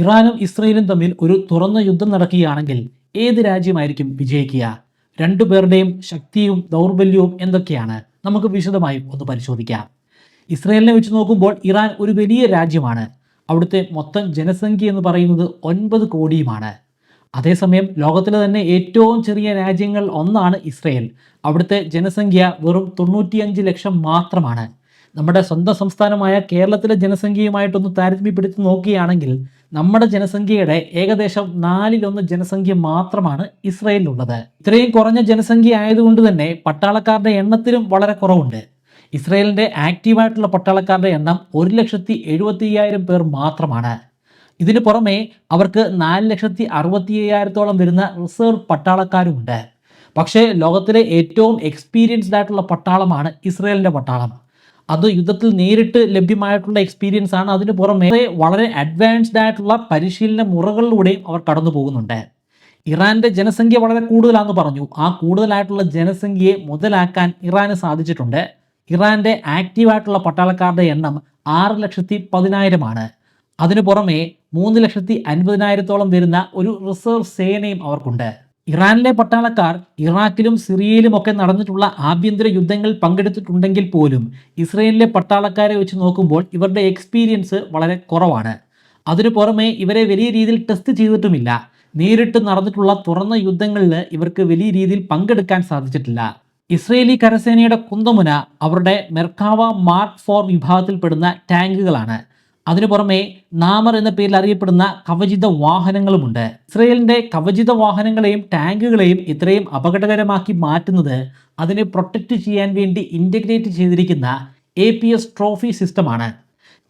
ഇറാനും ഇസ്രയേലും തമ്മിൽ ഒരു തുറന്ന യുദ്ധം നടക്കുകയാണെങ്കിൽ ഏത് രാജ്യമായിരിക്കും വിജയിക്കുക? രണ്ടുപേരുടെയും ശക്തിയും ദൗർബല്യവും എന്തൊക്കെയാണ്? നമുക്ക് വിശദമായി ഒന്ന് പരിശോധിക്കാം. ഇസ്രയേലിനെ വെച്ച് നോക്കുമ്പോൾ ഇറാൻ ഒരു വലിയ രാജ്യമാണ്. അവിടുത്തെ മൊത്തം ജനസംഖ്യ എന്ന് പറയുന്നത് ഒൻപത് കോടിയുമാണ്. അതേസമയം ലോകത്തിലെ തന്നെ ഏറ്റവും ചെറിയ രാജ്യങ്ങൾ ഒന്നാണ് ഇസ്രയേൽ. അവിടുത്തെ ജനസംഖ്യ വെറും തൊണ്ണൂറ്റിയഞ്ച് ലക്ഷം മാത്രമാണ്. നമ്മുടെ സ്വന്തം സംസ്ഥാനമായ കേരളത്തിലെ ജനസംഖ്യയുമായിട്ടൊന്ന് താരതമ്യപ്പെടുത്തി നോക്കുകയാണെങ്കിൽ നമ്മുടെ ജനസംഖ്യയുടെ ഏകദേശം നാലിലൊന്ന് ജനസംഖ്യ മാത്രമാണ് ഇസ്രയേലിലുള്ളത്. ഇത്രയും കുറഞ്ഞ ജനസംഖ്യ ആയതുകൊണ്ട് തന്നെ പട്ടാളക്കാരുടെ എണ്ണത്തിലും വളരെ കുറവുണ്ട്. ഇസ്രയേലിന്റെ ആക്റ്റീവായിട്ടുള്ള പട്ടാളക്കാരുടെ എണ്ണം ഒരു ലക്ഷത്തി എഴുപത്തി അയ്യായിരം പേർ മാത്രമാണ്. ഇതിനു പുറമെ അവർക്ക് നാല് ലക്ഷത്തി അറുപത്തി അയ്യായിരത്തോളം വരുന്ന റിസർവ് പട്ടാളക്കാരുമുണ്ട്. പക്ഷേ ലോകത്തിലെ ഏറ്റവും എക്സ്പീരിയൻസ്ഡ് ആയിട്ടുള്ള പട്ടാളമാണ് ഇസ്രയേലിന്റെ പട്ടാളം. അത് യുദ്ധത്തിൽ നേരിട്ട് ലഭ്യമായിട്ടുള്ള എക്സ്പീരിയൻസ് ആണ്. അതിന് പുറമെ വളരെ അഡ്വാൻസ്ഡ് ആയിട്ടുള്ള പരിശീലന മുറകളിലൂടെയും അവർ കടന്നു പോകുന്നുണ്ട്. ഇറാന്റെ ജനസംഖ്യ വളരെ കൂടുതലാണെന്ന് പറഞ്ഞു. ആ കൂടുതലായിട്ടുള്ള ജനസംഖ്യയെ മുതലാക്കാൻ ഇറാന് സാധിച്ചിട്ടുണ്ട്. ഇറാന്റെ ആക്റ്റീവായിട്ടുള്ള പട്ടാളക്കാരുടെ എണ്ണം ആറ് ലക്ഷത്തി പതിനായിരമാണ് അതിനു പുറമെ മൂന്ന് ലക്ഷത്തി അൻപതിനായിരത്തോളം വരുന്ന ഒരു റിസർവ് സേനയും അവർക്കുണ്ട്. ഇറാനിലെ പട്ടാളക്കാർ ഇറാഖിലും സിറിയയിലും ഒക്കെ നടന്നിട്ടുള്ള ആഭ്യന്തര യുദ്ധങ്ങളിൽ പങ്കെടുത്തിട്ടുണ്ടെങ്കിൽ പോലും ഇസ്രയേലിലെ പട്ടാളക്കാരെ വെച്ച് നോക്കുമ്പോൾ ഇവരുടെ എക്സ്പീരിയൻസ് വളരെ കുറവാണ്. അതിനു പുറമെ ഇവരെ വലിയ രീതിയിൽ ടെസ്റ്റ് ചെയ്തിട്ടുമില്ല. നേരിട്ട് നടന്നിട്ടുള്ള തുറന്ന യുദ്ധങ്ങളിൽ ഇവർക്ക് വലിയ രീതിയിൽ പങ്കെടുക്കാൻ സാധിച്ചിട്ടില്ല. ഇസ്രയേലി കരസേനയുടെ കുന്തമുന അവരുടെ മെർക്കാവ മാർക്ക് ഫോർ വിഭാഗത്തിൽപ്പെടുന്ന ടാങ്കുകളാണ് അതിനു പുറമെ നാമർ എന്ന പേരിൽ അറിയപ്പെടുന്ന കവചിത വാഹനങ്ങളുമുണ്ട്. ഇസ്രയേലിന്റെ കവചിത വാഹനങ്ങളെയും ടാങ്കുകളെയും ഇത്രയും അപകടകരമാക്കി മാറ്റുന്നത് അതിനെ പ്രൊട്ടക്റ്റ് ചെയ്യാൻ വേണ്ടി ഇന്റഗ്രേറ്റ് ചെയ്തിരിക്കുന്ന എ പി എസ് ട്രോഫി സിസ്റ്റമാണ്.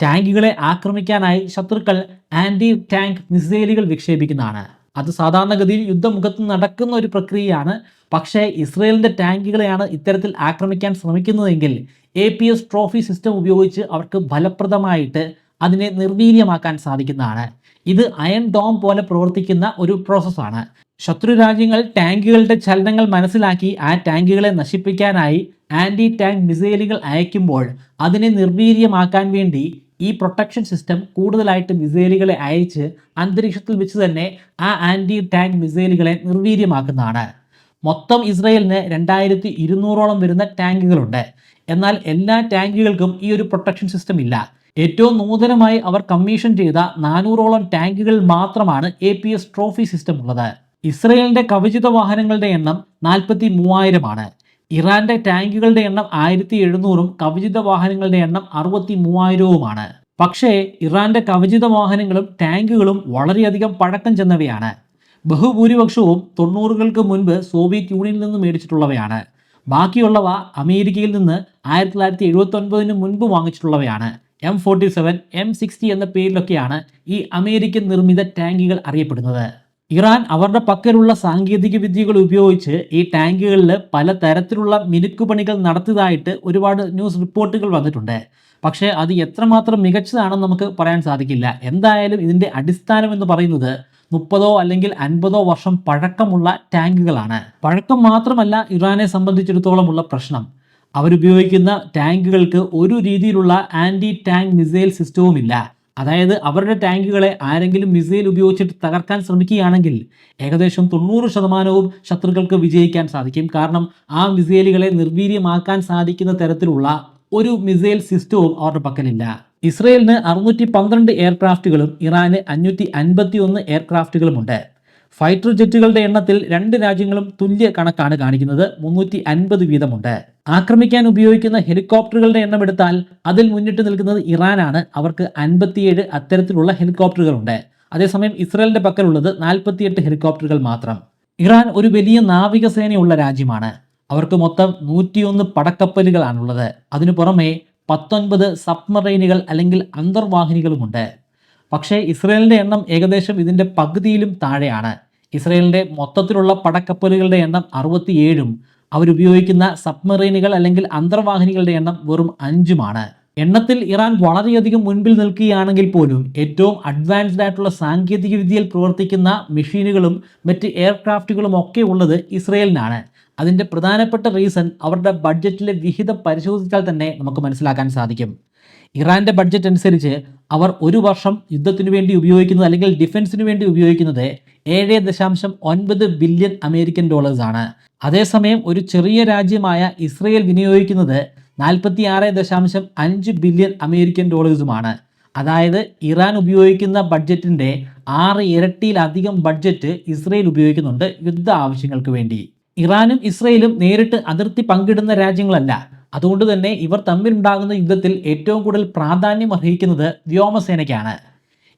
ടാങ്കുകളെ ആക്രമിക്കാനായി ശത്രുക്കൾ ആന്റി ടാങ്ക് മിസൈലുകൾ വിക്ഷേപിക്കുന്നതാണ്. അത് സാധാരണഗതിയിൽ യുദ്ധമുഖത്ത് നടക്കുന്ന ഒരു പ്രക്രിയയാണ്. പക്ഷേ ഇസ്രയേലിന്റെ ടാങ്കുകളെയാണ് ഇത്തരത്തിൽ ആക്രമിക്കാൻ ശ്രമിക്കുന്നതെങ്കിൽ A P S trophy system ഉപയോഗിച്ച് അവർക്ക് ഫലപ്രദമായിട്ട് അതിനെ നിർവീര്യമാക്കാൻ സാധിക്കുന്നതാണ്. ഇത് അയൺ ഡോം പോലെ പ്രവർത്തിക്കുന്ന ഒരു പ്രോസസ്സാണ്. ശത്രു രാജ്യങ്ങൾ ടാങ്കുകളുടെ ചലനങ്ങൾ മനസ്സിലാക്കി ആ ടാങ്കുകളെ നശിപ്പിക്കാനായി ആന്റി ടാങ്ക് മിസൈലുകൾ അയക്കുമ്പോൾ അതിനെ നിർവീര്യമാക്കാൻ വേണ്ടി ഈ പ്രൊട്ടക്ഷൻ സിസ്റ്റം കൂടുതലായിട്ട് മിസൈലുകളെ അയച്ച് അന്തരീക്ഷത്തിൽ വെച്ച് തന്നെ ആ ആന്റി ടാങ്ക് മിസൈലുകളെ നിർവീര്യമാക്കുന്നതാണ്. മൊത്തം ഇസ്രയേലിന് രണ്ടായിരത്തി ഇരുന്നൂറോളം വരുന്ന ടാങ്കുകളുണ്ട്. എന്നാൽ എല്ലാ ടാങ്കുകൾക്കും ഈ ഒരു പ്രൊട്ടക്ഷൻ സിസ്റ്റം ഇല്ല. ഏറ്റവും നൂതനമായി അവർ കമ്മീഷൻ ചെയ്ത നാനൂറോളം ടാങ്കുകൾ മാത്രമാണ് A P S trophy system ഉള്ളത്. ഇസ്രയേലിന്റെ കവചിത വാഹനങ്ങളുടെ എണ്ണം നാൽപ്പത്തി മൂവായിരമാണ് ഇറാന്റെ ടാങ്കുകളുടെ എണ്ണം ആയിരത്തി എഴുന്നൂറും കവചിത വാഹനങ്ങളുടെ എണ്ണം അറുപത്തി മൂവായിരവുമാണ് പക്ഷേ ഇറാന്റെ കവചിത വാഹനങ്ങളും ടാങ്കുകളും വളരെയധികം പഴക്കം ചെന്നവയാണ്. ബഹുഭൂരിപക്ഷവും തൊണ്ണൂറുകൾക്ക് മുൻപ് സോവിയറ്റ് യൂണിയനിൽ നിന്ന് മേടിച്ചിട്ടുള്ളവയാണ്. ബാക്കിയുള്ളവ അമേരിക്കയിൽ നിന്ന് ആയിരത്തി തൊള്ളായിരത്തി എഴുപത്തി ഒൻപതിന് മുൻപ് വാങ്ങിച്ചിട്ടുള്ളവയാണ്. M forty seven M sixty എന്ന പേരിലൊക്കെയാണ് ഈ അമേരിക്കൻ നിർമ്മിത ടാങ്കുകൾ അറിയപ്പെടുന്നത്. ഇറാൻ അവരുടെ പക്കലുള്ള സാങ്കേതിക വിദ്യകൾ ഉപയോഗിച്ച് ഈ ടാങ്കുകളിൽ പല തരത്തിലുള്ള മിനുക്കുപണികൾ നടത്തിയതായിട്ട് ഒരുപാട് ന്യൂസ് റിപ്പോർട്ടുകൾ വന്നിട്ടുണ്ട്. പക്ഷേ അത് എത്രമാത്രം മികച്ചതാണെന്ന് നമുക്ക് പറയാൻ സാധിക്കില്ല. എന്തായാലും ഇതിന്റെ അടിസ്ഥാനം എന്ന് പറയുന്നത് മുപ്പതോ അല്ലെങ്കിൽ അൻപതോ വർഷം പഴക്കമുള്ള ടാങ്കുകളാണ്. പഴക്കം മാത്രമല്ല ഇറാനെ സംബന്ധിച്ചിടത്തോളമുള്ള പ്രശ്നം. അവരുപയോഗിക്കുന്ന ടാങ്കുകൾക്ക് ഒരു രീതിയിലുള്ള ആന്റി ടാങ്ക് മിസൈൽ സിസ്റ്റവും ഇല്ല അതായത് അവരുടെ ടാങ്കുകളെ ആരെങ്കിലും മിസൈൽ ഉപയോഗിച്ചിട്ട് തകർക്കാൻ ശ്രമിക്കുകയാണെങ്കിൽ ഏകദേശം തൊണ്ണൂറ് ശതമാനവും ശത്രുക്കൾക്ക് വിജയിക്കാൻ സാധിക്കും. കാരണം ആ മിസൈലുകളെ നിർവീര്യമാക്കാൻ സാധിക്കുന്ന തരത്തിലുള്ള ഒരു മിസൈൽ സിസ്റ്റവും അവരുടെ പക്കലില്ല. ഇസ്രയേലിന് അറുന്നൂറ്റി പന്ത്രണ്ട് എയർക്രാഫ്റ്റുകളും ഇറാന് അഞ്ഞൂറ്റി അൻപത്തി ഒന്ന് എയർക്രാഫ്റ്റുകളുമുണ്ട്. ഫൈറ്റർ ജെറ്റുകളുടെ എണ്ണത്തിൽ രണ്ട് രാജ്യങ്ങളും തുല്യ കണക്കാണ് കാണിക്കുന്നത്. മുന്നൂറ്റി അൻപത് വീതമുണ്ട്. ആക്രമിക്കാൻ ഉപയോഗിക്കുന്ന ഹെലികോപ്റ്ററുകളുടെ എണ്ണം എടുത്താൽ അതിൽ മുന്നിട്ട് നിൽക്കുന്നത് ഇറാനാണ്. അവർക്ക് അൻപത്തിയേഴ് അത്തരത്തിലുള്ള ഹെലികോപ്റ്ററുകളുണ്ട്. അതേസമയം ഇസ്രയേലിന്റെ പക്കലുള്ളത് നാൽപ്പത്തിയെട്ട് ഹെലികോപ്റ്ററുകൾ മാത്രം. ഇറാൻ ഒരു വലിയ നാവികസേനയുള്ള രാജ്യമാണ്. അവർക്ക് മൊത്തം നൂറ്റിയൊന്ന് പടക്കപ്പലുകളാണുള്ളത്. അതിനു പുറമെ പത്തൊൻപത് സബ്മറൈനുകൾ അല്ലെങ്കിൽ അന്തർവാഹിനികളുമുണ്ട്. പക്ഷേ ഇസ്രയേലിന്റെ എണ്ണം ഏകദേശം ഇതിന്റെ പകുതിയിലും താഴെയാണ്. ഇസ്രയേലിന്റെ മൊത്തത്തിലുള്ള പടക്കപ്പലുകളുടെ എണ്ണം അറുപത്തിയേഴും. അവരുപയോഗിക്കുന്ന സബ്മറീനുകൾ അല്ലെങ്കിൽ അന്തർവാഹിനികളുടെ എണ്ണം വെറും അഞ്ചുമാണ്. എണ്ണത്തിൽ ഇറാൻ വളരെയധികം മുൻപിൽ നിൽക്കുകയാണെങ്കിൽ പോലും ഏറ്റവും അഡ്വാൻസ്ഡ് ആയിട്ടുള്ള സാങ്കേതിക വിദ്യയിൽ പ്രവർത്തിക്കുന്ന മെഷീനുകളും മറ്റ് എയർക്രാഫ്റ്റുകളും ഒക്കെ ഉള്ളത് ഇസ്രയേലിനാണ്. അതിന്റെ പ്രധാനപ്പെട്ട റീസൺ അവരുടെ ബഡ്ജറ്റിലെ വിഹിതം പരിശോധിച്ചാൽ തന്നെ നമുക്ക് മനസ്സിലാക്കാൻ സാധിക്കും. ഇറാന്റെ ബഡ്ജറ്റ് അനുസരിച്ച് അവർ ഒരു വർഷം യുദ്ധത്തിനു വേണ്ടി ഉപയോഗിക്കുന്നത് അല്ലെങ്കിൽ ഡിഫൻസിന് വേണ്ടി ഉപയോഗിക്കുന്നത് ഏഴ് ദശാംശം ഒൻപത് ബില്യൺ അമേരിക്കൻ ഡോളേഴ്സ് ആണ്. അതേസമയം ഒരു ചെറിയ രാജ്യമായ ഇസ്രയേൽ വിനിയോഗിക്കുന്നത് നാൽപ്പത്തി ആറ് ദശാംശം അഞ്ച് ബില്യൺ അമേരിക്കൻ ഡോളേഴ്സുമാണ് അതായത് ഇറാൻ ഉപയോഗിക്കുന്ന ബഡ്ജറ്റിന്റെ ആറ് ഇരട്ടിയിലധികം ബഡ്ജറ്റ് ഇസ്രയേൽ ഉപയോഗിക്കുന്നുണ്ട് യുദ്ധ ആവശ്യങ്ങൾക്ക് വേണ്ടി. ഇറാനും ഇസ്രയേലും നേരിട്ട് അതിർത്തി പങ്കിടുന്ന രാജ്യങ്ങളല്ല. അതുകൊണ്ട് തന്നെ ഇവർ തമ്മിലുണ്ടാകുന്ന യുദ്ധത്തിൽ ഏറ്റവും കൂടുതൽ പ്രാധാന്യം അർഹിക്കുന്നത് വ്യോമസേനയ്ക്കാണ്.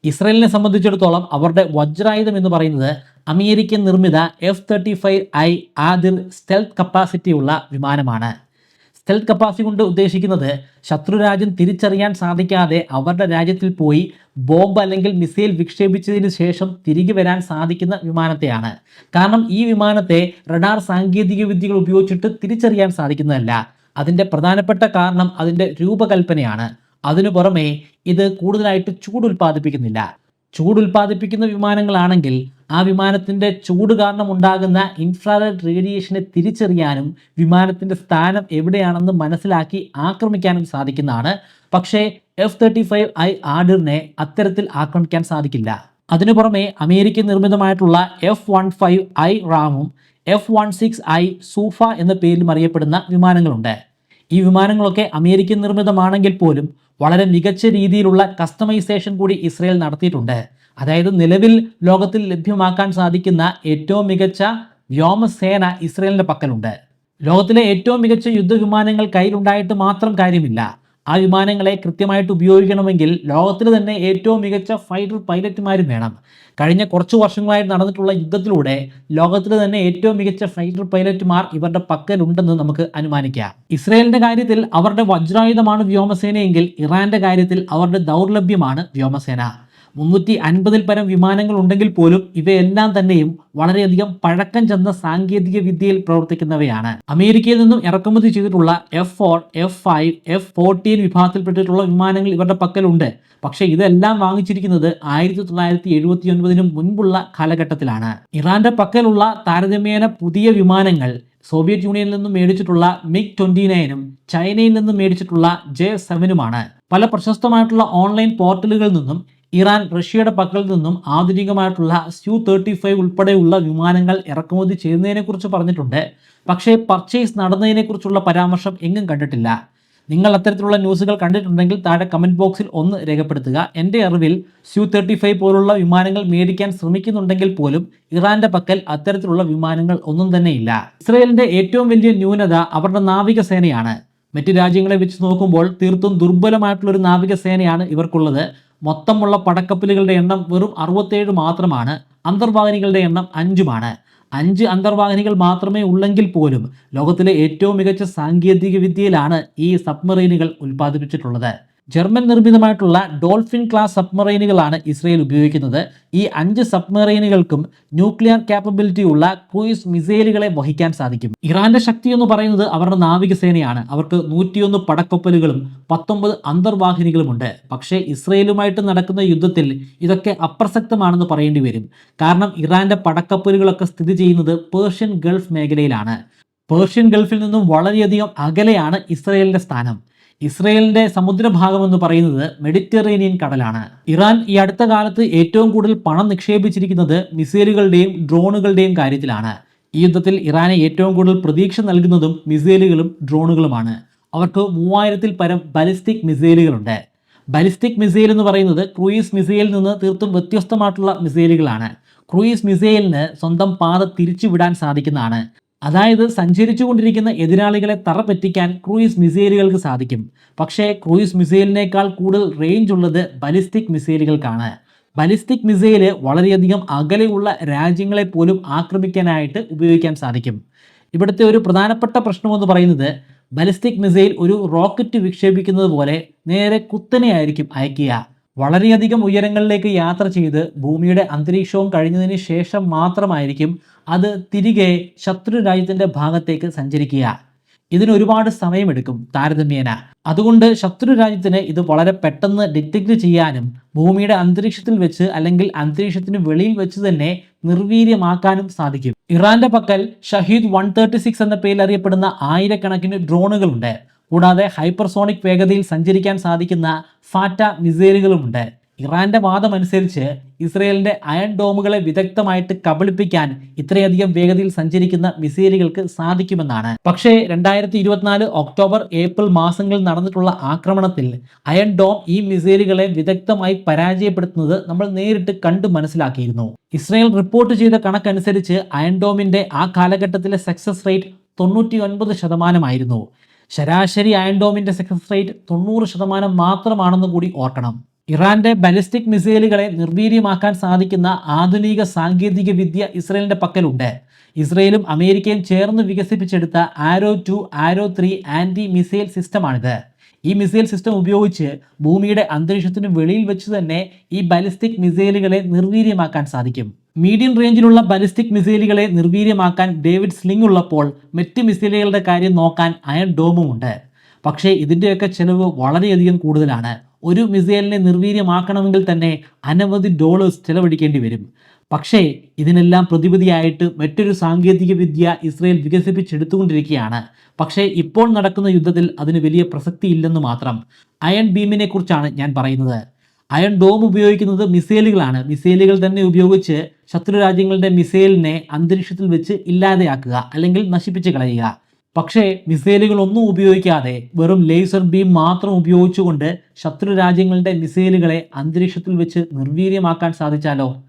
ഇസ്രയേലിനെ സംബന്ധിച്ചിടത്തോളം അവരുടെ വജ്രായുധം എന്ന് പറയുന്നത് അമേരിക്കൻ നിർമ്മിത F thirty five I Adir stealth capacity ഉള്ള വിമാനമാണ്. സ്റ്റെൽത്ത് കപ്പാസിറ്റി കൊണ്ട് ഉദ്ദേശിക്കുന്നത് ശത്രുരാജ്യം തിരിച്ചറിയാൻ സാധിക്കാതെ അവരുടെ രാജ്യത്തിൽ പോയി ബോംബ് അല്ലെങ്കിൽ മിസൈൽ വിക്ഷേപിച്ചതിന് ശേഷം തിരികെ വരാൻ സാധിക്കുന്ന വിമാനത്തെയാണ്. കാരണം ഈ വിമാനത്തെ റഡാർ സാങ്കേതിക വിദ്യകൾ ഉപയോഗിച്ചിട്ട് തിരിച്ചറിയാൻ സാധിക്കുന്നതല്ല. അതിന്റെ പ്രധാനപ്പെട്ട കാരണം അതിന്റെ രൂപകൽപ്പനയാണ്. അതിനു പുറമെ ഇത് കൂടുതലായിട്ട് ചൂട് ഉൽപ്പാദിപ്പിക്കുന്നില്ല. ചൂട് ഉൽപ്പാദിപ്പിക്കുന്ന വിമാനങ്ങളാണെങ്കിൽ ആ വിമാനത്തിന്റെ ചൂട് കാരണം ഉണ്ടാകുന്ന ഇൻഫ്രാറെഡ് റേഡിയേഷനെ തിരിച്ചറിയാനും വിമാനത്തിന്റെ സ്ഥാനം എവിടെയാണെന്ന് മനസ്സിലാക്കി ആക്രമിക്കാനും സാധിക്കുന്നതാണ്. പക്ഷേ എഫ് തേർട്ടി ഫൈവ് ഐ ആഡിറിനെ അത്തരത്തിൽ ആക്രമിക്കാൻ സാധിക്കില്ല. അതിനു പുറമെ അമേരിക്കൻ നിർമ്മിതമായിട്ടുള്ള എഫ് വൺ ഫൈവ് ഐ റാമും F one six I Sufa എന്ന പേരിലും അറിയപ്പെടുന്ന വിമാനങ്ങളുണ്ട്. ഈ വിമാനങ്ങളൊക്കെ അമേരിക്കൻ നിർമ്മിതമാണെങ്കിൽ പോലും വളരെ മികച്ച രീതിയിലുള്ള കസ്റ്റമൈസേഷൻ കൂടി ഇസ്രയേൽ നടത്തിയിട്ടുണ്ട്. അതായത് നിലവിൽ ലോകത്തിൽ ലഭ്യമാക്കാൻ സാധിക്കുന്ന ഏറ്റവും മികച്ച വ്യോമസേന ഇസ്രയേലിന്റെ പക്കലുണ്ട്. ലോകത്തിലെ ഏറ്റവും മികച്ച യുദ്ധവിമാനങ്ങൾ കയ്യിലുണ്ടായിട്ട് മാത്രം കാര്യമില്ല. ആ വിമാനങ്ങളെ കൃത്യമായിട്ട് ഉപയോഗിക്കണമെങ്കിൽ ലോകത്തിൽ തന്നെ ഏറ്റവും മികച്ച ഫൈറ്റർ പൈലറ്റുമാരും വേണം. കഴിഞ്ഞ കുറച്ച് വർഷങ്ങളായി നടന്നിട്ടുള്ള യുദ്ധത്തിലൂടെ ലോകത്തിൽ തന്നെ ഏറ്റവും മികച്ച ഫൈറ്റർ പൈലറ്റുമാർ ഇവരുടെ പക്കലുണ്ടെന്ന് നമുക്ക് അനുമാനിക്കാം. ഇസ്രയേലിന്റെ കാര്യത്തിൽ അവരുടെ വജ്രായുധമാണ് വ്യോമസേനയെങ്കിൽ ഇറാന്റെ കാര്യത്തിൽ അവരുടെ ദൗർലഭ്യമാണ് വ്യോമസേന. മുന്നൂറ്റി അൻപതിൽ പരം വിമാനങ്ങൾ ഉണ്ടെങ്കിൽ പോലും ഇവയെല്ലാം തന്നെയും വളരെയധികം പഴക്കം ചെന്ന സാങ്കേതിക വിദ്യയിൽ പ്രവർത്തിക്കുന്നവയാണ്. അമേരിക്കയിൽ നിന്നും ഇറക്കുമതി ചെയ്തിട്ടുള്ള F four F five F fourteen വിഭാഗത്തിൽപ്പെട്ടിട്ടുള്ള വിമാനങ്ങൾ ഇവരുടെ പക്കലുണ്ട്. പക്ഷേ ഇതെല്ലാം വാങ്ങിച്ചിരിക്കുന്നത് ആയിരത്തി തൊള്ളായിരത്തി എഴുപത്തി ഒൻപതിനും മുൻപുള്ള കാലഘട്ടത്തിലാണ്. ഇറാന്റെ പക്കലുള്ള താരതമ്യേന പുതിയ വിമാനങ്ങൾ സോവിയറ്റ് യൂണിയനിൽ നിന്നും മേടിച്ചിട്ടുള്ള മിഗ് ട്വന്റി നയനും ചൈനയിൽ നിന്നും മേടിച്ചിട്ടുള്ള ജെ സെവനുമാണ്. പല പ്രശസ്തമായിട്ടുള്ള ഓൺലൈൻ പോർട്ടലുകളിൽ നിന്നും ഇറാൻ റഷ്യയുടെ പക്കൽ നിന്നും ആധുനികമായിട്ടുള്ള സ്യു തേർട്ടി ഫൈവ് ഉൾപ്പെടെയുള്ള വിമാനങ്ങൾ ഇറക്കുമതി ചെയ്യുന്നതിനെക്കുറിച്ച് പറഞ്ഞിട്ടുണ്ട്. പക്ഷേ പർച്ചേസ് നടന്നതിനെക്കുറിച്ചുള്ള പരാമർശം എങ്ങും കണ്ടിട്ടില്ല. നിങ്ങൾ അത്തരത്തിലുള്ള ന്യൂസുകൾ കണ്ടിട്ടുണ്ടെങ്കിൽ താഴെ കമന്റ് ബോക്സിൽ ഒന്ന് രേഖപ്പെടുത്തുക. എന്റെ അറിവിൽ സ്യു തേർട്ടി ഫൈവ് പോലുള്ള വിമാനങ്ങൾ മേടിക്കാൻ ശ്രമിക്കുന്നുണ്ടെങ്കിൽ പോലും ഇറാന്റെ പക്കൽ അത്തരത്തിലുള്ള വിമാനങ്ങൾ ഒന്നും തന്നെ ഇല്ല. ഇസ്രയേലിന്റെ ഏറ്റവും വലിയ ന്യൂനത അവരുടെ നാവികസേനയാണ് മറ്റു രാജ്യങ്ങളെ വെച്ച് നോക്കുമ്പോൾ തീർത്തും ദുർബലമായിട്ടുള്ള ഒരു നാവികസേനയാണ് ഇവർക്കുള്ളത്. മൊത്തമുള്ള പടക്കപ്പലുകളുടെ എണ്ണം വെറും അറുപത്തേഴ് മാത്രമാണ് അന്തർവാഹിനികളുടെ എണ്ണം അഞ്ചുമാണ്. അഞ്ച് അന്തർവാഹിനികൾ മാത്രമേ ഉള്ളെങ്കിൽ പോലും ലോകത്തിലെ ഏറ്റവും മികച്ച സാങ്കേതിക വിദ്യയിലാണ് ഈ സബ്മറീനുകൾ ഉൽപ്പാദിപ്പിച്ചിട്ടുള്ളത്. ജർമ്മൻ നിർമ്മിതമായിട്ടുള്ള ഡോൾഫിൻ ക്ലാസ് സബ്മറൈനുകളാണ് ഇസ്രയേൽ ഉപയോഗിക്കുന്നത്. ഈ അഞ്ച് സബ്മറൈനുകൾക്കും ന്യൂക്ലിയർ ക്യാപ്പബിലിറ്റി ഉള്ള ക്രൂയിസ് മിസൈലുകളെ വഹിക്കാൻ സാധിക്കും. ഇറാന്റെ ശക്തി എന്ന് പറയുന്നത് അവരുടെ നാവികസേനയാണ്. അവർക്ക് നൂറ്റിയൊന്ന് പടക്കപ്പലുകളും പത്തൊമ്പത് അന്തർവാഹിനികളുമുണ്ട്. പക്ഷേ ഇസ്രയേലുമായിട്ട് നടക്കുന്ന യുദ്ധത്തിൽ ഇതൊക്കെ അപ്രസക്തമാണെന്ന് പറയേണ്ടി വരും. കാരണം ഇറാന്റെ പടക്കപ്പലുകളൊക്കെ സ്ഥിതി ചെയ്യുന്നത് പേർഷ്യൻ ഗൾഫ് മേഖലയിലാണ്. പേർഷ്യൻ ഗൾഫിൽ നിന്നും വളരെയധികം അകലെയാണ് ഇസ്രയേലിന്റെ സ്ഥാനം. ഇസ്രയേലിന്റെ സമുദ്രഭാഗം എന്ന് പറയുന്നത് മെഡിറ്ററേനിയൻ കടലാണ്. ഇറാൻ ഈ അടുത്ത കാലത്ത് ഏറ്റവും കൂടുതൽ പണം നിക്ഷേപിച്ചിരിക്കുന്നത് മിസൈലുകളുടെയും ഡ്രോണുകളുടെയും കാര്യത്തിലാണ്. ഈ യുദ്ധത്തിൽ ഇറാനെ ഏറ്റവും കൂടുതൽ പ്രതീക്ഷ നൽകുന്നതും മിസൈലുകളും ഡ്രോണുകളുമാണ്. അവർക്ക് മൂവായിരത്തിൽ പരം ബലിസ്റ്റിക് മിസൈലുകളുണ്ട്. ബലിസ്റ്റിക് മിസൈൽ എന്ന് പറയുന്നത് ക്രൂയിസ് മിസൈലിൽ നിന്ന് തീർത്തും വ്യത്യസ്തമായിട്ടുള്ള മിസൈലുകളാണ്. ക്രൂയിസ് മിസൈലിന് സ്വന്തം പാത തിരിച്ചുവിടാൻ സാധിക്കുന്നതാണ്. അതായത് സഞ്ചരിച്ചു കൊണ്ടിരിക്കുന്ന എതിരാളികളെ തറപറ്റിക്കാൻ ക്രൂയിസ് മിസൈലുകൾക്ക് സാധിക്കും. പക്ഷേ ക്രൂയിസ് മിസൈലിനേക്കാൾ കൂടുതൽ റേഞ്ച് ഉള്ളത് ബലിസ്റ്റിക് മിസൈലുകൾക്കാണ് ബലിസ്റ്റിക് മിസൈൽ വളരെയധികം അകലെയുള്ള രാജ്യങ്ങളെ പോലും ആക്രമിക്കാനായിട്ട് ഉപയോഗിക്കാൻ സാധിക്കും. ഇവിടുത്തെ ഒരു പ്രധാനപ്പെട്ട പ്രശ്നമെന്ന് പറയുന്നത് ബലിസ്റ്റിക് മിസൈൽ ഒരു റോക്കറ്റ് വിക്ഷേപിക്കുന്നത് പോലെ നേരെ കുത്തനെയായിരിക്കും അയക്കുക. വളരെയധികം ഉയരങ്ങളിലേക്ക് യാത്ര ചെയ്ത് ഭൂമിയുടെ അന്തരീക്ഷവും കഴിഞ്ഞതിന് ശേഷം മാത്രമായിരിക്കും അത് തിരികെ ശത്രു രാജ്യത്തിന്റെ ഭാഗത്തേക്ക് സഞ്ചരിക്കുക. ഇതിന് ഒരുപാട് സമയമെടുക്കും താരതമ്യേന. അതുകൊണ്ട് ശത്രു രാജ്യത്തിന് ഇത് വളരെ പെട്ടെന്ന് ഡിറ്റക്ട് ചെയ്യാനും ഭൂമിയുടെ അന്തരീക്ഷത്തിൽ വെച്ച് അല്ലെങ്കിൽ അന്തരീക്ഷത്തിന് വെളിയിൽ വെച്ച് തന്നെ നിർവീര്യമാക്കാനും സാധിക്കും. ഇറാന്റെ പക്കൽ ഷഹീദ് വൺ എന്ന പേരിൽ അറിയപ്പെടുന്ന ആയിരക്കണക്കിന് ഡ്രോണുകളുണ്ട്. കൂടാതെ ഹൈപ്പർസോണിക് വേഗതയിൽ സഞ്ചരിക്കാൻ സാധിക്കുന്ന ഫാറ്റ മിസൈലുകളുമുണ്ട്. ഇറാന്റെ വാദമനുസരിച്ച് ഇസ്രയേലിന്റെ അയൺ ഡോമുകളെ വിദഗ്ധമായിട്ട് കബളിപ്പിക്കാൻ ഇത്രയധികം വേഗതയിൽ സഞ്ചരിക്കുന്ന മിസൈലുകൾക്ക് സാധിക്കുമെന്നാണ്. പക്ഷേ രണ്ടായിരത്തി ഇരുപത്തിനാല് ഒക്ടോബർ ഏപ്രിൽ മാസങ്ങളിൽ നടന്നിട്ടുള്ള ആക്രമണത്തിൽ അയൺ ഡോം ഈ മിസൈലുകളെ വിദഗ്ധമായി പരാജയപ്പെടുത്തുന്നത് നമ്മൾ നേരിട്ട് കണ്ടു മനസ്സിലാക്കിയിരുന്നു. ഇസ്രയേൽ റിപ്പോർട്ട് ചെയ്ത കണക്കനുസരിച്ച് അയൺ ഡോമിന്റെ ആ കാലഘട്ടത്തിലെ സക്സസ് റേറ്റ് തൊണ്ണൂറ്റി ഒൻപത് ശതമാനമായിരുന്നു. ശരാശരി അയൺ ഡോമിന്റെ സക്സസ് റേറ്റ് തൊണ്ണൂറ് ശതമാനം മാത്രമാണെന്ന് കൂടി ഓർക്കണം. ഇറാന്റെ ബാലിസ്റ്റിക് മിസൈലുകളെ നിർവീര്യമാക്കാൻ സാധിക്കുന്ന ആധുനിക സാങ്കേതിക വിദ്യ ഇസ്രയേലിന്റെ പക്കലുണ്ട്. ഇസ്രയേലും അമേരിക്കയും ചേർന്ന് വികസിപ്പിച്ചെടുത്ത arrow two arrow three anti missile സിസ്റ്റമാണിത് ഈ മിസൈൽ സിസ്റ്റം ഉപയോഗിച്ച് ഭൂമിയുടെ അന്തരീക്ഷത്തിന് വെളിയിൽ വെച്ച് തന്നെ ഈ ബാലിസ്റ്റിക് മിസൈലുകളെ നിർവീര്യമാക്കാൻ സാധിക്കും. മീഡിയം റേഞ്ചിലുള്ള ബലിസ്റ്റിക് മിസൈലുകളെ നിർവീര്യമാക്കാൻ ഡേവിഡ് സ്ലിംഗ് ഉള്ളപ്പോൾ മറ്റ് മിസൈലുകളുടെ കാര്യം നോക്കാൻ അയൺ ഡോമും ഉണ്ട്. പക്ഷേ ഇതിന്റെയൊക്കെ ചെലവ് വളരെയധികം കൂടുതലാണ്. ഒരു മിസൈലിനെ നിർവീര്യമാക്കണമെങ്കിൽ തന്നെ അനവധി ഡോളേഴ്സ് ചെലവഴിക്കേണ്ടി വരും. പക്ഷേ ഇതിനെല്ലാം പ്രതിവിധിയായിട്ട് മറ്റൊരു സാങ്കേതിക വിദ്യ ഇസ്രയേൽ വികസിപ്പിച്ചെടുത്തുകൊണ്ടിരിക്കുകയാണ്. പക്ഷേ ഇപ്പോൾ നടക്കുന്ന യുദ്ധത്തിൽ അതിന് വലിയ പ്രസക്തി ഇല്ലെന്ന് മാത്രം. അയൺ ബീമിനെ കുറിച്ചാണ് ഞാൻ പറയുന്നത്. അയൺ ഡോം ഉപയോഗിക്കുന്നത് മിസൈലുകളാണ്. മിസൈലുകൾ തന്നെ ഉപയോഗിച്ച് ശത്രു രാജ്യങ്ങളുടെ മിസൈലിനെ അന്തരീക്ഷത്തിൽ വെച്ച് ഇല്ലാതെയാക്കുക അല്ലെങ്കിൽ നശിപ്പിച്ച് കളയുക. പക്ഷേ മിസൈലുകളൊന്നും ഉപയോഗിക്കാതെ വെറും ലേസർ ബീം മാത്രം ഉപയോഗിച്ചുകൊണ്ട് ശത്രു രാജ്യങ്ങളുടെ മിസൈലുകളെ അന്തരീക്ഷത്തിൽ വെച്ച് നിർവീര്യമാക്കാൻ സാധിച്ചാലോ?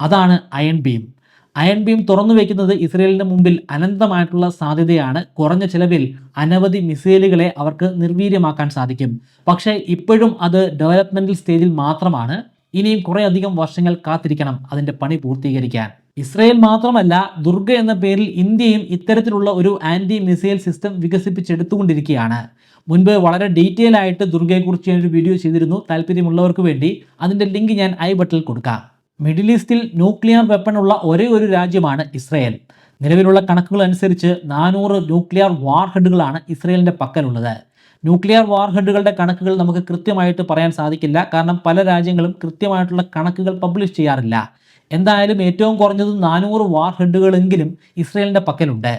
അതാണ് അയൺ ബീം. അയൺ ബീം തുറന്നു വയ്ക്കുന്നത് ഇസ്രയേലിന് മുമ്പിൽ അനന്തമായിട്ടുള്ള സാധ്യതയാണ്. കുറഞ്ഞ ചെലവിൽ അനവധി മിസൈലുകളെ അവർക്ക് നിർവീര്യമാക്കാൻ സാധിക്കും. പക്ഷേ ഇപ്പോഴും അത് ഡെവലപ്മെന്റൽ സ്റ്റേജിൽ മാത്രമാണ്. ഇനിയും കുറേ അധികം വർഷങ്ങൾ കാത്തിരിക്കണം അതിന്റെ പണി പൂർത്തീകരിക്കാൻ. ഇസ്രയേൽ മാത്രമല്ല ദുർഗ എന്ന പേരിൽ ഇന്ത്യയും ഇത്തരത്തിലുള്ള ഒരു ആന്റി മിസൈൽ സിസ്റ്റം വികസിപ്പിച്ചെടുത്തുകൊണ്ടിരിക്കുകയാണ്. മുൻപ് വളരെ ഡീറ്റെയിൽ ആയിട്ട് ദുർഗയെക്കുറിച്ച് ഞാനൊരു വീഡിയോ ചെയ്തിരുന്നു. താല്പര്യമുള്ളവർക്ക് വേണ്ടി അതിന്റെ ലിങ്ക് ഞാൻ ഐ ബട്ടിൽ കൊടുക്കാം. മിഡിൽ ഈസ്റ്റിൽ ന്യൂക്ലിയർ വെപ്പൺ ഉള്ള ഒരേ ഒരു രാജ്യമാണ് ഇസ്രയേൽ. നിലവിലുള്ള കണക്കുകൾ അനുസരിച്ച് നാനൂറ് ന്യൂക്ലിയർ വാർഹെഡുകളാണ് ഇസ്രയേലിന്റെ പക്കലുള്ളത്. ന്യൂക്ലിയർ വാർഹെഡുകളുടെ കണക്കുകൾ നമുക്ക് കൃത്യമായിട്ട് പറയാൻ സാധിക്കില്ല. കാരണം പല രാജ്യങ്ങളും കൃത്യമായിട്ടുള്ള കണക്കുകൾ പബ്ലിഷ് ചെയ്യാറില്ല. എന്തായാലും ഏറ്റവും കുറഞ്ഞത് നാനൂറ് വാർഹെഡുകളെങ്കിലും ഇസ്രയേലിന്റെ പക്കലുണ്ട്.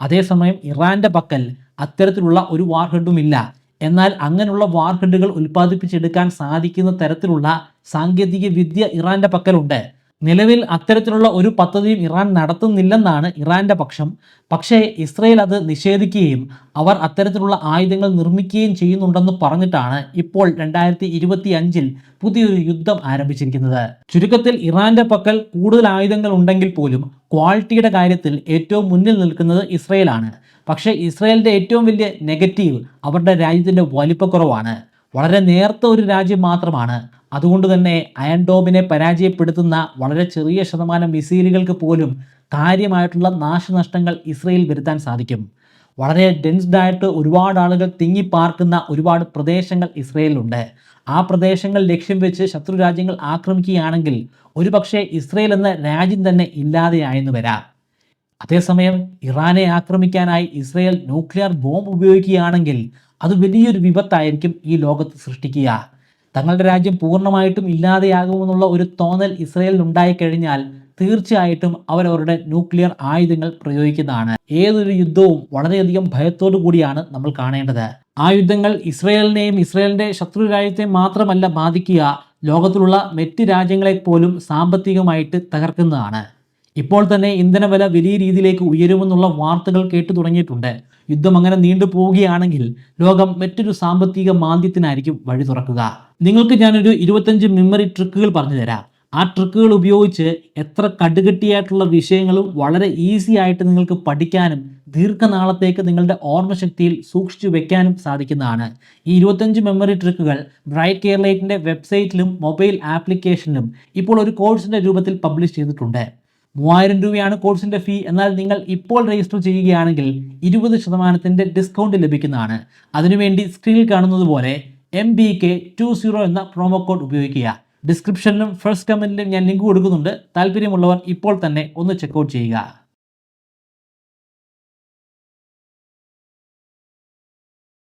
അതേസമയം ഇറാന്റെ പക്കൽ അത്തരത്തിലുള്ള ഒരു വാർഹെഡും ഇല്ല എന്നാൽ അങ്ങനെയുള്ള വാർഹെഡുകൾ ഉൽപ്പാദിപ്പിച്ചെടുക്കാൻ സാധിക്കുന്ന തരത്തിലുള്ള സാങ്കേതിക വിദ്യ ഇറാന്റെ പക്കലുണ്ട്. നിലവിൽ അത്തരത്തിലുള്ള ഒരു പദ്ധതിയും ഇറാൻ നടത്തുന്നില്ലെന്നാണ് ഇറാന്റെ പക്ഷം. പക്ഷേ ഇസ്രയേൽ അത് നിഷേധിക്കുകയും അവർ അത്തരത്തിലുള്ള ആയുധങ്ങൾ നിർമ്മിക്കുകയും ചെയ്യുന്നുണ്ടെന്ന് പറഞ്ഞിട്ടാണ് ഇപ്പോൾ രണ്ടായിരത്തി ഇരുപത്തി അഞ്ചിൽ പുതിയൊരു യുദ്ധം ആരംഭിച്ചിരിക്കുന്നത്. ചുരുക്കത്തിൽ ഇറാന്റെ പക്കൽ കൂടുതൽ ആയുധങ്ങൾ ഉണ്ടെങ്കിൽ പോലും ക്വാളിറ്റിയുടെ കാര്യത്തിൽ ഏറ്റവും മുന്നിൽ നിൽക്കുന്നത് ഇസ്രയേലാണ്. പക്ഷേ ഇസ്രായേലിന്റെ ഏറ്റവും വലിയ നെഗറ്റീവ് അവരുടെ രാജ്യത്തിന്റെ വലിപ്പക്കുറവാണ് വളരെ നേർത്ത ഒരു രാജ്യം മാത്രമാണ്. അതുകൊണ്ട് തന്നെ അയൺ ഡോമിനെ പരാജയപ്പെടുത്തുന്ന വളരെ ചെറിയ ശതമാനം മിസൈലുകൾക്ക് പോലും കാര്യമായിട്ടുള്ള നാശനഷ്ടങ്ങൾ ഇസ്രയേൽ വരുത്താൻ സാധിക്കും. വളരെ ഡെൻസ്ഡായിട്ട് ഒരുപാട് ആളുകൾ തിങ്ങിപ്പാർക്കുന്ന ഒരുപാട് പ്രദേശങ്ങൾ ഇസ്രയേലുണ്ട് ആ പ്രദേശങ്ങൾ ലക്ഷ്യം വെച്ച് ശത്രു രാജ്യങ്ങൾ ആക്രമിക്കുകയാണെങ്കിൽ ഒരുപക്ഷെ ഇസ്രയേൽ എന്ന രാജ്യം തന്നെ ഇല്ലാതെയായെന്ന് വരാം. അതേസമയം ഇറാനെ ആക്രമിക്കാനായി ഇസ്രയേൽ ന്യൂക്ലിയർ ബോംബ് ഉപയോഗിക്കുകയാണെങ്കിൽ അത് വലിയൊരു വിപത്തായിരിക്കും ഈ ലോകത്ത് സൃഷ്ടിക്കുക. തങ്ങളുടെ രാജ്യം പൂർണമായിട്ടും ഇല്ലാതെയാകുമെന്നുള്ള ഒരു തോന്നൽ ഇസ്രയേലിൽ ഉണ്ടായിക്കഴിഞ്ഞാൽ തീർച്ചയായിട്ടും അവരവരുടെ ന്യൂക്ലിയർ ആയുധങ്ങൾ പ്രയോഗിക്കുന്നതാണ്. ഏതൊരു യുദ്ധവും വളരെയധികം ഭയത്തോടു കൂടിയാണ് നമ്മൾ കാണേണ്ടത്. ആ യുദ്ധങ്ങൾ ഇസ്രയേലിനെയും ഇസ്രയേലിന്റെ ശത്രു രാജ്യത്തെയും മാത്രമല്ല ബാധിക്കുക ലോകത്തിലുള്ള മറ്റ് രാജ്യങ്ങളെ പോലും സാമ്പത്തികമായിട്ട് തകർക്കുന്നതാണ്. ഇപ്പോൾ തന്നെ ഇന്ധനവില വലിയ രീതിയിലേക്ക് ഉയരുമെന്നുള്ള വാർത്തകൾ കേട്ടു തുടങ്ങിയിട്ടുണ്ട്. യുദ്ധം അങ്ങനെ നീണ്ടു പോവുകയാണെങ്കിൽ ലോകം മറ്റൊരു സാമ്പത്തിക മാന്ദ്യത്തിനായിരിക്കും വഴി തുറക്കുക. നിങ്ങൾക്ക് ഞാനൊരു ഇരുപത്തഞ്ച് മെമ്മറി ട്രിക്കുകൾ പറഞ്ഞു തരാം. ആ ട്രിക്കുകൾ ഉപയോഗിച്ച് എത്ര കടുകട്ടിയായിട്ടുള്ള വിഷയങ്ങളും വളരെ ഈസി ആയിട്ട് നിങ്ങൾക്ക് പഠിക്കാനും ദീർഘനാളത്തേക്ക് നിങ്ങളുടെ ഓർമ്മശക്തിയിൽ സൂക്ഷിച്ചു വെക്കാനും സാധിക്കുന്നതാണ്. ഈ ഇരുപത്തഞ്ച് മെമ്മറി ട്രിക്കുകൾ ബ്രൈറ്റ് കെയർലൈറ്റിന്റെ വെബ്സൈറ്റിലും മൊബൈൽ ആപ്ലിക്കേഷനിലും ഇപ്പോൾ ഒരു കോഴ്സിന്റെ രൂപത്തിൽ പബ്ലിഷ് ചെയ്തിട്ടുണ്ട്. മൂവായിരം രൂപയാണ് കോഴ്സിന്റെ ഫീ എന്നാൽ നിങ്ങൾ ഇപ്പോൾ രജിസ്റ്റർ ചെയ്യുകയാണെങ്കിൽ ഇരുപത് ശതമാനത്തിന്റെ ഡിസ്കൗണ്ട് ലഭിക്കുന്നതാണ്. അതിനുവേണ്ടി സ്ക്രീനിൽ കാണുന്നത് പോലെ M B K two zero എന്ന പ്രോമോ കോഡ് ഉപയോഗിക്കുക. ഡിസ്ക്രിപ്ഷനിലും ഫസ്റ്റ് കമന്റിലും ഞാൻ ലിങ്ക് കൊടുക്കുന്നുണ്ട്. താല്പര്യമുള്ളവർ ഇപ്പോൾ തന്നെ ഒന്ന് ചെക്കൗട്ട് ചെയ്യുക.